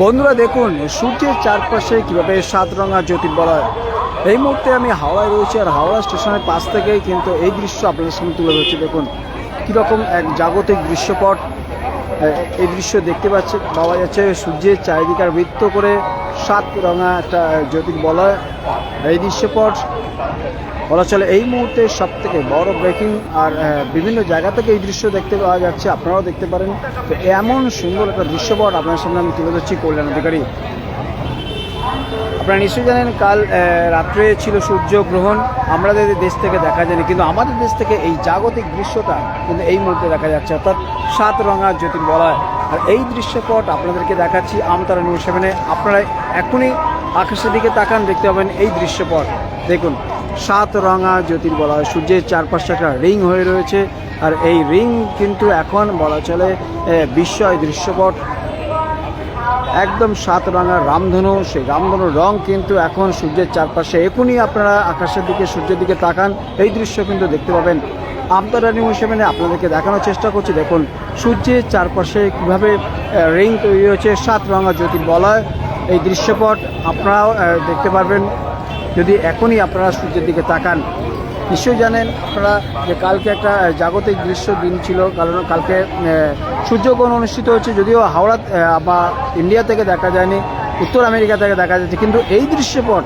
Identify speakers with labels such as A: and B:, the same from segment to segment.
A: বন্ধুরা দেখুন সূর্যের চারপাশে কীভাবে সাত রঙা জ্যোতির্বলয়। এই মুহূর্তে আমি হাওড়ায় রয়েছি আর হাওড়া স্টেশনের পাশ থেকেই কিন্তু এই দৃশ্য আপনাদের সামনে তুলে ধরছি। দেখুন, কীরকম এক জাগতিক দৃশ্যপট এই দৃশ্য দেখতে পাচ্ছে। পাওয়া যাচ্ছে সূর্যের চারিদিকে বৃত্ত করে সাত রঙা একটা জ্যোতির্বলয়। এই দৃশ্যপট বলা চলে এই মুহূর্তে সব থেকে বড় ব্রেকিং আর বিভিন্ন জায়গা থেকে এই দৃশ্য দেখতে পাওয়া যাচ্ছে, আপনারাও দেখতে পারেন। তো এমন সুন্দর একটা দৃশ্যপট আপনার সামনে আমি তুলে ধরছি কল্যাণ অধিকারী। আপনারা নিশ্চয়ই জানেন, কাল রাত্রে ছিল সূর্য সূর্যগ্রহণ আমাদের দেশ থেকে দেখা যায়নি, কিন্তু আমাদের দেশ থেকে এই জাগতিক দৃশ্যটা কিন্তু এই মুহূর্তে দেখা যাচ্ছে। অর্থাৎ সাত রঙা জ্যোতির্বলয়। আর এই দৃশ্যপট আপনাদেরকে দেখাচ্ছি আমতারা নিউজ সেভেনে আপনারা এখনই আকাশের দিকে তাকান, দেখতে পাবেন এই দৃশ্যপট। দেখুন সাত রঙা জ্যোতির্বলয়। সূর্যের চারপাশে একটা রিং হয়ে রয়েছে আর এই রিং কিন্তু এখন বলা চলে বিস্ময় দৃশ্যপট। একদম সাত রঙার রামধনু, সেই রামধনুর রং কিন্তু এখন সূর্যের চারপাশে। এখনই আপনারা আকাশের দিকে, সূর্যের দিকে তাকান। এই দৃশ্য কিন্তু দেখতে পাবেন। আমতারা নিউজ সেভেনে আপনাদেরকে দেখানোর চেষ্টা করছি। দেখুন, সূর্যের চারপাশে কীভাবে রিং তৈরি হয়েছে, সাত রঙা জ্যোতির্বলয়। এই দৃশ্যপট আপনারাও দেখতে পারবেন। যদি এখনই আপনারা সূর্যের দিকে তাকান, নিশ্চয়ই জানেন আপনারা যে কালকে একটা জাগতিক দৃশ্য দিন ছিল, কারণ কালকে সূর্যগ্রহণ অনুষ্ঠিত হচ্ছে যদিও হাওড়া বা ইন্ডিয়া থেকে দেখা যায়নি, উত্তর আমেরিকা থেকে দেখা যাচ্ছে, কিন্তু এই দৃশ্যপট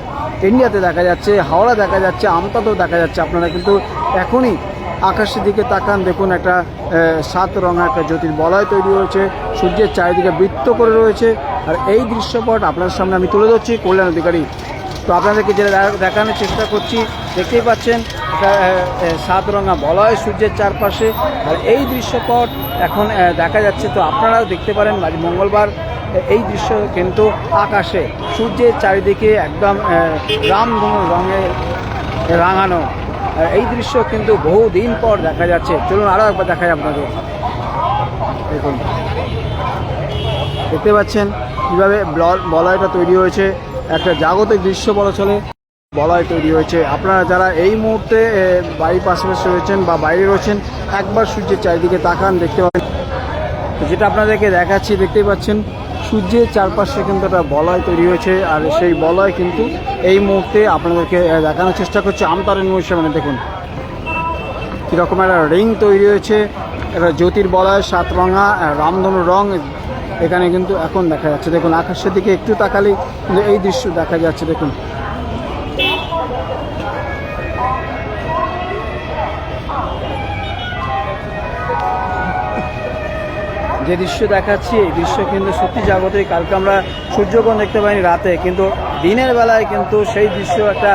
A: ইন্ডিয়াতে দেখা যাচ্ছে, হাওড়া দেখা যাচ্ছে, আমতাতেও দেখা যাচ্ছে। আপনারা কিন্তু এখনই আকাশের দিকে তাকান, দেখুন একটা সাত রঙা একটা জ্যোতির জ্যোতির্বলয় তৈরি হয়েছে, সূর্যের চারিদিকে বৃত্ত করে রয়েছে। আর এই দৃশ্যপট আপনার সামনে আমি তুলে ধরছি, কল্যাণ অধিকারী তো আপনাদেরকে যেটা দেখানোর চেষ্টা করছি, দেখতেই পাচ্ছেন সাত রঙা বলয় সূর্যের চারপাশে, আর এই দৃশ্যপট এখন দেখা যাচ্ছে, তো আপনারাও দেখতে পারেন, আজ মঙ্গলবার এই দৃশ্য কিন্তু আকাশে, সূর্যের চারিদিকে একদম রামধনু রঙে রাঙানো এই দৃশ্য কিন্তু বহু দিন পর দেখা যাচ্ছে, চলুন আরও একবার দেখাই আপনাদের। দেখুন। দেখতে পাচ্ছেন, কীভাবে ব্ল- বলয়টা তৈরি হয়েছে একটা জাগতিক দৃশ্য বলা চলে বলয় তৈরি হয়েছে। আপনারা যারা এই মুহূর্তে বাড়ির পাশাপাশি রয়েছেন বা বাইরে রয়েছেন একবার সূর্যের চারিদিকে তাকান দেখতে পাবেন। যেটা আপনাদেরকে দেখাচ্ছি দেখতেই পাচ্ছেন সূর্যের চারপাশে কিন্তু একটা বলয় তৈরি হয়েছে আর সেই বলয় কিন্তু এই মুহূর্তে আপনাদেরকে দেখানোর চেষ্টা করছে। আমতার নিউজ মানে দেখুন। কীরকম একটা রিং তৈরি হয়েছে একটা জ্যোতির্বলয় সাত রঙা আহ, রামধনু রং এখানে কিন্তু এখন দেখা যাচ্ছে। দেখুন, আকাশের দিকে একটু তাকালেই এই দৃশ্য দেখা যাচ্ছে, দেখুন। যে দৃশ্য দেখাচ্ছি, এই দৃশ্য কিন্তু সত্যি জাগতিক। কালকে আমরা সূর্যগ্রহণ দেখতে পাইনি রাতে, কিন্তু দিনের বেলায় কিন্তু সেই দৃশ্য একটা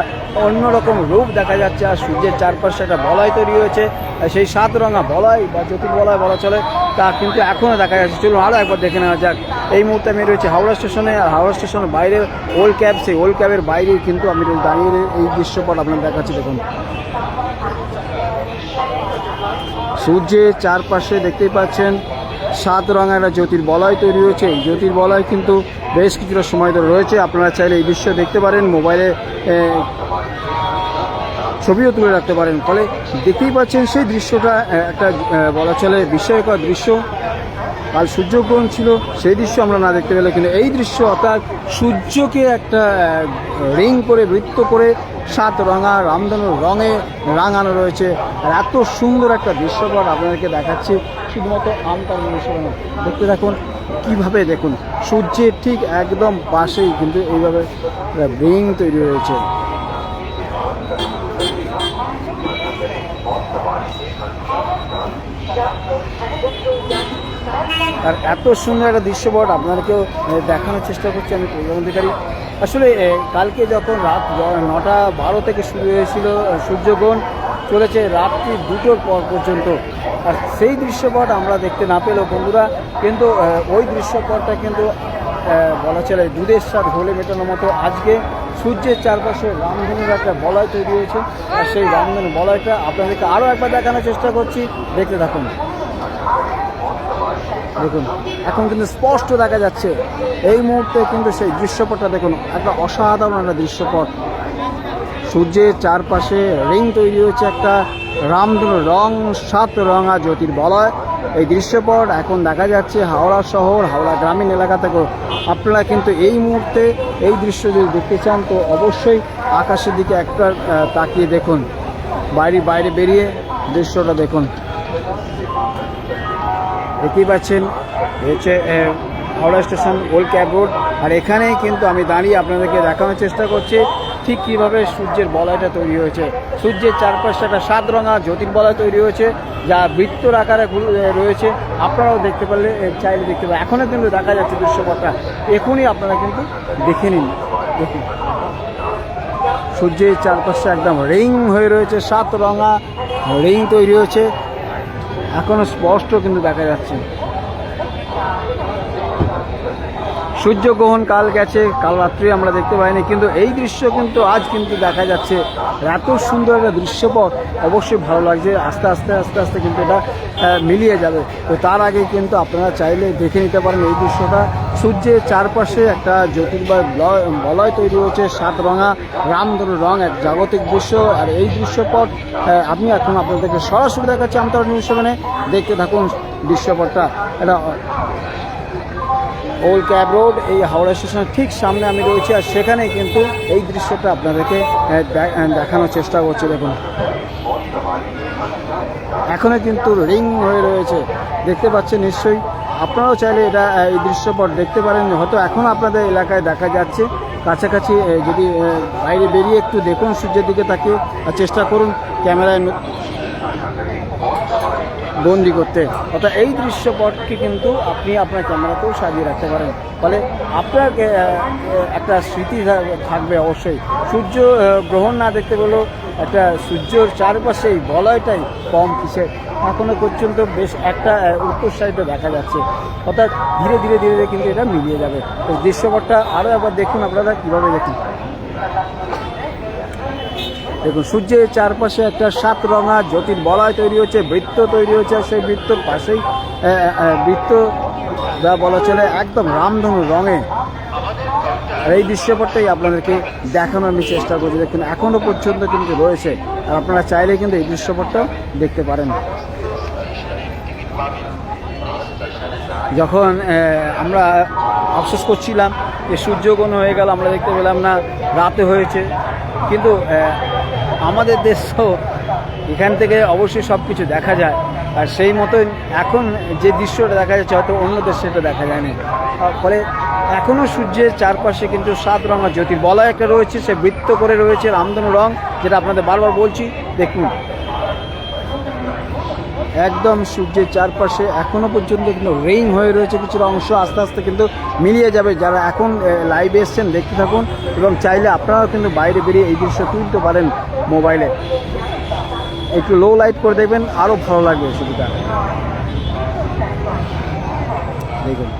A: অন্যরকম রূপ দেখা যাচ্ছে আর সূর্যের চারপাশে একটা বলয় তৈরি হয়েছে। সেই সাত রঙা বলয় বা জ্যোতির্বলয় বলা চলে, তা কিন্তু এখনও দেখা যাচ্ছে। চলুন আরও একবার দেখে নেওয়া যাক। এই মুহূর্তে আমি রয়েছে হাওড়া স্টেশনে, আর হাওড়া স্টেশনের বাইরে ওল্ড ক্যাব সেই ওল্ড ক্যাবের বাইরে কিন্তু আমি দাঁড়িয়ে এই দৃশ্যপট আপনার দেখাচ্ছি। দেখুন। সূর্যের চারপাশে দেখতেই পাচ্ছেন, সাত রঙের একটা জ্যোতির্বলয় তৈরি হয়েছে। এই জ্যোতির্বলয় কিন্তু বেশ কিছুটা সময় ধরে রয়েছে। আপনারা চাইলে এই দৃশ্য দেখতে পারেন মোবাইলে ছবিও তুলে রাখতে পারেন। ফলে দেখতেই পাচ্ছেন সেই দৃশ্যটা একটা বলা চলে বিস্ময়কর দৃশ্য। কাল সূর্যগ্রহণ ছিল, সেই দৃশ্য আমরা না দেখতে পেলে, কিন্তু এই দৃশ্য অর্থাৎ সূর্যকে একটা রিং করে বৃত্ত করে সাত রঙা, রামধনুর রঙে রাঙানো রয়েছে। এত সুন্দর একটা দৃশ্যপট আপনাদেরকে দেখাচ্ছি, শুধুমাত্র আমতার অনুসরণ দেখতে দেখুন কীভাবে দেখুন, সূর্যের ঠিক একদম পাশেই কিন্তু এইভাবে রিং তৈরি হয়েছে আর এত সুন্দর একটা দৃশ্যপট আপনাদেরকেও দেখানোর চেষ্টা করছি আমি কল্যাণ অধিকারী আসলে কালকে যখন রাত নটা বারো থেকে শুরু হয়েছিল সূর্যগ্রহণ, চলেছে রাত্রি দুটোর পর পর্যন্ত। আর সেই দৃশ্যপট আমরা দেখতে না পেলেও বন্ধুরা, কিন্তু ওই দৃশ্যপটটা কিন্তু বলা চলে দুধের স্বাদ ঘোলে মেটানোর মতো। আজকে সূর্যের চারপাশে রামধনুর একটা বলয় তৈরি হয়েছে। আর সেই রামধনু বলয়টা আপনাদেরকে আরও একবার দেখানোর চেষ্টা করছি। দেখতে থাকুন। দেখুন, এখন কিন্তু স্পষ্ট দেখা যাচ্ছে, এই মুহূর্তে কিন্তু সেই দৃশ্যপটটা দেখুন, একটা অসাধারণ একটা দৃশ্যপট। সূর্যের চারপাশে রিং তৈরি হয়েছে একটা রামধনু রং, সাত রঙা জ্যোতির্বলয়। এই দৃশ্যপট এখন দেখা যাচ্ছে হাওড়া শহর, হাওড়া গ্রামীণ এলাকা থেকেও। আপনারা কিন্তু এই মুহূর্তে এই দৃশ্য যদি দেখতে চান, তো অবশ্যই আকাশের দিকে একটা তাকিয়ে দেখুন। বাইরে বাইরে বেরিয়ে দৃশ্যটা দেখুন। দেখতেই পাচ্ছেন হচ্ছে Howrah station, old cab road. আর এখানেই কিন্তু আমি দাঁড়িয়ে আপনাদেরকে দেখানোর চেষ্টা করছি, ঠিক কীভাবে সূর্যের বলয়টা তৈরি হয়েছে। সূর্যের চারপাশে একটা সাত রঙা জ্যোতির্বলয় তৈরি হয়েছে, যা বৃত্তর আকারে রয়েছে। আপনারাও দেখতে পারলে চাইলে দেখতে পারেন। এখনও কিন্তু দেখা যাচ্ছে দৃশ্যপটটা। এখনই আপনারা কিন্তু দেখে নিন। দেখুন। সূর্যের চারপাশে একদম রিং হয়ে রয়েছে, সাত রঙা রিং তৈরি হয়েছে। এখনও স্পষ্ট কিন্তু দেখা যাচ্ছে। সূর্যগ্রহণ কাল গেছে, কাল রাত্রি আমরা দেখতে পাইনি, কিন্তু এই দৃশ্য কিন্তু আজ কিন্তু দেখা যাচ্ছে। এত সুন্দর একটা দৃশ্যপথ অবশ্যই ভালো লাগছে, আস্তে আস্তে আস্তে আস্তে কিন্তু এটা মিলিয়ে যাবে। তো তার আগে কিন্তু আপনারা চাইলে দেখে নিতে পারেন এই দৃশ্যটা। সূর্যের চারপাশে একটা জ্যোতির্বয় বলয়- তৈরি হয়েছে, সাত রঙা, রামধনু রং, এক জাগতিক দৃশ্য। আর এই দৃশ্যপট আমি এখন আপনাদেরকে সরাসরি দেখাচ্ছি আমতর নিউজ সেভেনে। দেখতে থাকুন দৃশ্যপটটা। এটা ওল্ড ক্যাব রোড এই হাওড়া স্টেশনের ঠিক সামনে আমি রয়েছি। আর সেখানে কিন্তু এই দৃশ্যটা আপনাদেরকে দেখানোর চেষ্টা করছি। দেখুন। এখনও কিন্তু রিং হয়ে রয়েছে। দেখতে পাচ্ছেন নিশ্চয়ই আপনারাও চাইলে এটা এই দৃশ্যপট দেখতে পারেন। হয়তো এখন আপনাদের এলাকায় দেখা যাচ্ছে। কাছাকাছি যদি বাইরে বেরিয়ে একটু দেখুন, সূর্যের দিকে তাকে চেষ্টা করুন ক্যামেরায় বন্দি করতে। অর্থাৎ এই দৃশ্যপটকে কিন্তু আপনি আপনার ক্যামেরাতেও সাজিয়ে রাখতে পারেন। ফলে আপনার একটা স্মৃতি থাকবে অবশ্যই। সূর্য গ্রহণ না দেখতে পেলেও একটা সূর্যর চারপাশে বলয়টাই কম কিসে। এখনও পর্যন্ত বেশ একটা উত্তর সাইডে দেখা যাচ্ছে। অর্থাৎ ধীরে ধীরে ধীরে ধীরে কিন্তু এটা মিলিয়ে যাবে। তো দৃশ্যপটটা আরও একবার দেখুন আপনারা কীভাবে দেখুন। দেখুন, সূর্যের চারপাশে একটা সাত রঙা জ্যোতির বলয় তৈরি হচ্ছে, বৃত্ত তৈরি হচ্ছে সেই বৃত্তর পাশেই বৃত্ত যা বলা চলে একদম রামধনু রঙে আর এই দৃশ্যপটটাই আপনাদেরকে দেখানোর আমি চেষ্টা করছি। দেখুন এখনও পর্যন্ত কিন্তু রয়েছে। আর আপনারা চাইলে কিন্তু এই দৃশ্যপটটাও দেখতে পারেন। যখন আমরা আফসোস করছিলাম যে সূর্যগ্রহণ হয়ে গেল, আমরা দেখতে পেলাম না, রাতে হয়েছে। কিন্তু আমাদের দেশ তো এখান থেকে অবশ্যই সব কিছু দেখা যায়। আর সেই মতোই এখন যে দৃশ্যটা দেখা যাচ্ছে, হয়তো অন্য দেশে সেটা দেখা যায়নি। ফলে এখনও সূর্যের চারপাশে কিন্তু সাত রঙের জ্যোতি বলয় একটা রয়েছে, সে বৃত্ত করে রয়েছে রামধনু রং, যেটা আপনাদের বারবার বলছি, দেখুন। একদম সূর্যের চারপাশে এখনও পর্যন্ত কিন্তু রিং হয়ে রয়েছে কিছুটা অংশ, আস্তে আস্তে কিন্তু মিলিয়ে যাবে। যারা এখন লাইভে এসছেন, দেখতে থাকুন, এবং চাইলে আপনারাও কিন্তু বাইরে বেরিয়ে এই দৃশ্য তুলতে পারেন মোবাইলে একটু লো লাইট করে দেখবেন আরও ভালো লাগবে সুবিধা। দেখুন।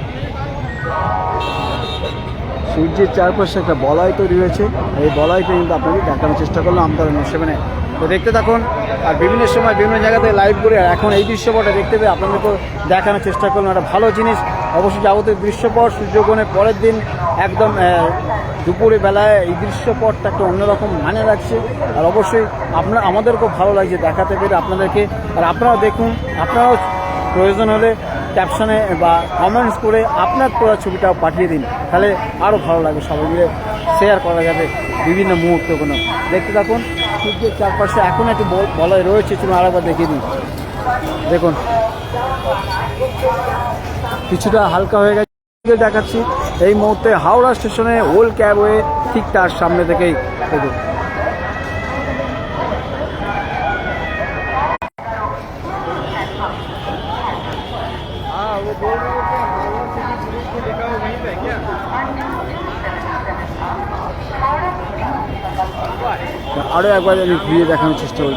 A: সূর্যের চারপাশে একটা বলয় তৈরি হয়েছে। এই বলয়টা কিন্তু আপনাকে দেখানোর চেষ্টা করলাম। আমাদের সেভেনে তো দেখতে থাকুন। আর বিভিন্ন সময় বিভিন্ন জায়গাতে লাইভ করে এখন এই দৃশ্যপটটা দেখতে পেয়ে আপনাদেরকে দেখানোর চেষ্টা করলাম। একটা ভালো জিনিস, অবশ্যই যাবতীয় দৃশ্যপট সূর্যগ্রহণের পরের দিন একদম দুপুরে বেলায় এই দৃশ্যপটটা একটা অন্যরকম মানে লাগছে আর অবশ্যই আপনার, আমাদেরকেও ভালো লাগছে দেখাতে পেরে আপনাদেরকে। আর আপনারাও দেখুন, আপনারাও প্রয়োজন হলে ক্যাপশনে বা কমেন্টস করে আপনার তোলা ছবিটাও পাঠিয়ে দিন। তাহলে আরও ভালো লাগবে সবাই মিলে শেয়ার করা যাবে বিভিন্ন মুহূর্তগুলো দেখতে থাকুন সূর্যের চারপাশে এখন একটু বল- বলয় রয়েছে, চলুন আরেকবার দেখিয়ে দিন দেখুন, কিছুটা হালকা হয়ে গেছে। দেখাচ্ছি, এই মুহূর্তে হাওড়া স্টেশনে ওল্ড ক্যাবওয়ে ঠিক তার সামনে থেকেই। দেখুন। আরও একবার আমি ঘুরিয়ে দেখানোর চেষ্টা করি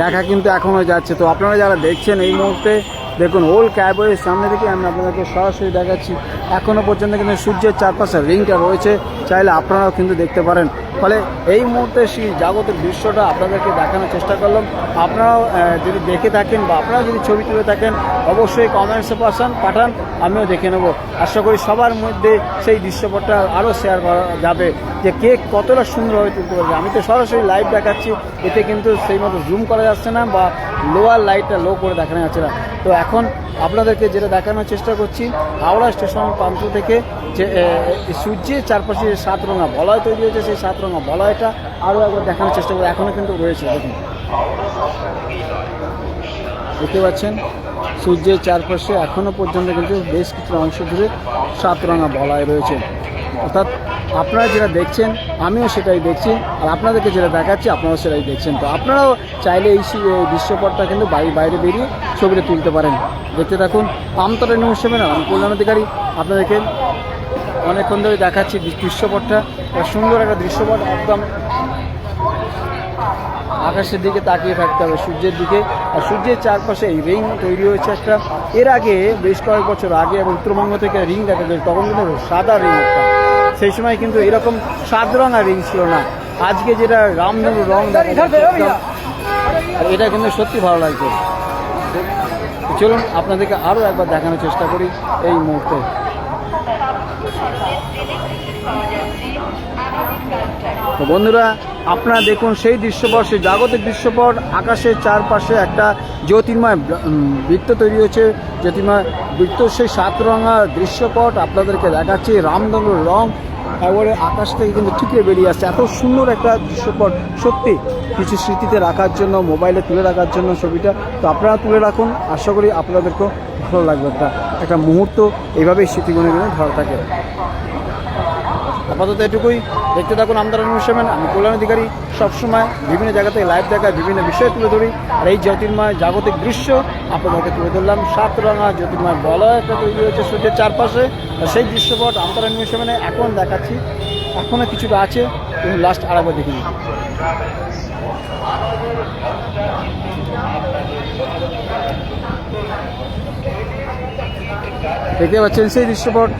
A: দেখা কিন্তু এখনও যাচ্ছে। তো আপনারা যারা দেখছেন এই মুহূর্তে দেখুন ওল্ড ক্যাবওয়ের সামনে থেকে আমি আপনাদেরকে সরাসরি দেখাচ্ছি। এখনও পর্যন্ত কিন্তু সূর্যের চারপাশে রিংটা রয়েছে। চাইলে আপনারাও কিন্তু দেখতে পারেন। ফলে এই মুহূর্তে সেই জাগতিক দৃশ্যটা আপনাদেরকে দেখানোর চেষ্টা করলাম। আপনারাও যদি দেখে থাকেন বা আপনারা যদি ছবি তুলে থাকেন, অবশ্যই কমেন্টসে পাঠান পাঠান, আমিও দেখে নেব। আশা করি সবার মধ্যে সেই দৃশ্যপটটা আরও শেয়ার করা যাবে যে কে কতটা সুন্দরভাবে তুলতে পারবে। আমি তো সরাসরি লাইভ দেখাচ্ছি, এতে কিন্তু সেই মতো জুম করা যাচ্ছে না বা লোয়ার লাইটটা লো করে দেখানো যাচ্ছে না। তো এখন আপনাদেরকে যেটা দেখানোর চেষ্টা করছি, হাওড়া স্টেশন প্রান্ত থেকে যে সূর্যের চারপাশে যে সাত রঙা বলয় তৈরি হয়েছে, সেই সাত রঙা বলয়টা আরও একবার দেখানোর চেষ্টা করি। এখনও কিন্তু রয়েছে, দেখুন। দেখতে পাচ্ছেন, সূর্যের চারপাশে এখনও পর্যন্ত কিন্তু বেশ কিছু অংশ জুড়ে সাত রঙা বলয় রয়েছে। অর্থাৎ আপনারা যেটা দেখছেন, আমিও সেটাই দেখছি, আর আপনাদেরকে যেটা দেখাচ্ছি, আপনারাও সেটাই দেখছেন। তো আপনারাও চাইলে এই দৃশ্যপটটা কিন্তু বাড়ির বাইরে বেরিয়ে ছবিটা তুলতে পারেন। দেখতে থাকুন, আমতলা নিউজ সেভেন আমি কল্যাণ অধিকারী আপনাদেরকে অনেকক্ষণ ধরে দেখাচ্ছি দৃশ্যপটটা। সুন্দর একটা দৃশ্যপট, একদম আকাশের দিকে তাকিয়ে থাকতে হবে সূর্যের দিকে। আর সূর্যের চারপাশে এই রিং তৈরি হয়েছে একটা। এর আগে বেশ কয়েক বছর আগে উত্তরবঙ্গ থেকে রিং দেখা যায়, তখন কিন্তু সাদা রিং একটা। সেই সময় কিন্তু এরকম সাত আর রিং ছিল না। আজকে যেটা রামধনু রং এটা কিন্তু সত্যি ভালো লাগছে। চলুন, আপনাদেরকে আরও একবার দেখানোর চেষ্টা করি এই মুহূর্তে। তো বন্ধুরা, আপনারা দেখুন সেই দৃশ্যপট, সেই জাগতিক দৃশ্যপট, আকাশের চারপাশে একটা জ্যোতির্ময় বৃত্ত তৈরি হয়েছে। জ্যোতির্ময় বৃত্ত, সেই সাত রঙা দৃশ্যপট আপনাদেরকে দেখাচ্ছি। রামধনুর রং, একবারে আকাশ থেকে কিন্তু ঠিকরে বেরিয়ে আসছে। এত সুন্দর একটা দৃশ্যপট, সত্যি। কিছু স্মৃতিতে রাখার জন্য, মোবাইলে তুলে রাখার জন্য ছবিটা। তো আপনারা তুলে রাখুন। আশা করি আপনাদেরকেও ভালো লাগবে একটা একটা মুহূর্ত। এইভাবেই স্মৃতিগুণে গুণে ধরা থাকে। আপাতত এটুকুই। দেখতে থাকুন আমদার অনুষ্ঠান আমি কল্যাণ অধিকারী। সবসময় বিভিন্ন জায়গা থেকে লাইভ দেখায়, বিভিন্ন বিষয় তুলে ধরি। আর এই জ্যোতির্ময় জাগতিক দৃশ্য আপনাদেরকে তুলে ধরলাম। সাত রঙা জ্যোতির্ময় বলয় একটা তৈরি হয়েছে সূর্যের চারপাশে। সেই দৃশ্যপট আমদার অনুষ্ঠানে এখন দেখাচ্ছি। এখনও কিছুটা আছে, কিন্তু লাস্ট আরেকবার দেখে নিই দেখতে পাচ্ছেন সেই দৃশ্যপট।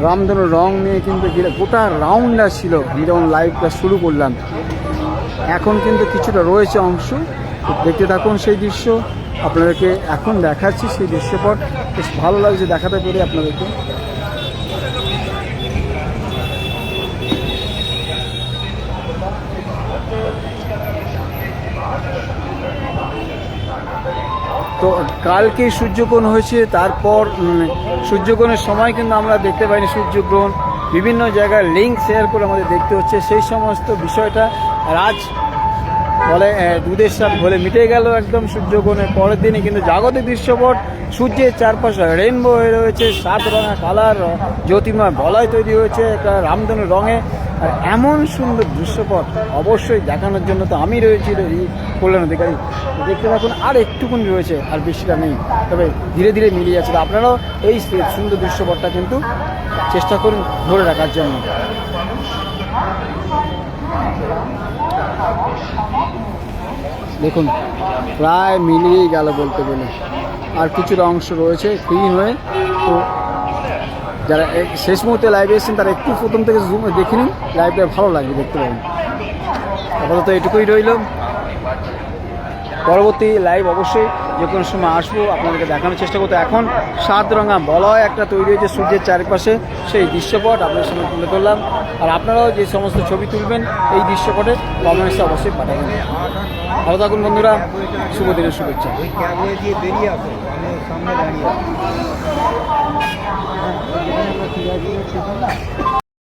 A: রামধনু রং নিয়ে কিন্তু গোটা রাউন্ডার ছিল। আমি যখন লাইভটা শুরু করলাম। এখন কিন্তু কিছুটা রয়েছে অংশ। দেখতে থাকুন সেই দৃশ্য। আপনাদেরকে এখন দেখাচ্ছি সেই দৃশ্যপট। বেশ ভালো লাগছে দেখাতে পেরে আপনাদেরকে। তো কালকে সূর্যগ্রহণ হয়েছে, তারপর সূর্যগ্রহণের সময় কিন্তু আমরা দেখতে পাইনি সূর্যগ্রহণ। বিভিন্ন জায়গায় লিঙ্ক শেয়ার করে আমাদের দেখতে হচ্ছে। সেই সমস্ত বিষয়টা আর আজ বলে দুধের সাপ বলে মিটে গেল একদম সূর্যগ্রহণের পরের দিনে। কিন্তু জাগতিক দৃশ্যপট, সূর্যের চারপাশে রেনবো হয়ে রয়েছে, সাত রঙা কালার জ্যোতির্ময় বলয় তৈরি হয়েছে, একটা রামধনু রঙে। আর এমন সুন্দর দৃশ্যপট অবশ্যই দেখানোর জন্য তো আমি রয়েছি কল্যাণ অধিকারী। দেখতে থাকুন, আর একটুকুনি রয়েছে, আর বেশিটা নেই। তবে ধীরে ধীরে মিলিয়ে যাচ্ছে। আপনারাও এই সুন্দর দৃশ্যপটটা কিন্তু চেষ্টা করুন ধরে রাখার জন্য। দেখুন, প্রায় মিলিয়েই গেল বলতে গেলে। আর কিছুটা অংশ রয়েছে, ক্লিন হয়ে। তো যারা শেষ মুহূর্তে লাইভে এসেছেন, তারা একটু প্রথম থেকে জুম দেখে নিন লাইভটা ভালো লাগবে দেখতে পাবেন। আপাতত এটুকুই রইল। পরবর্তী লাইভ অবশ্যই যে কোনো সময় আসব, আপনাদেরকে দেখানোর চেষ্টা করতে এখন সাত রঙা বলয় একটা তৈরি হয়েছে সূর্যের চারপাশে, সেই দৃশ্যপট আপনার সামনে তুলে ধরলাম। আর আপনারাও যে সমস্ত ছবি তুলবেন, এই দৃশ্যপটে কমেন্টসে অবশ্যই পাঠাবেন। ভালো থাকুন বন্ধুরা, শুভ দিনের শুভেচ্ছা।
B: হ্যাঁ, আমরা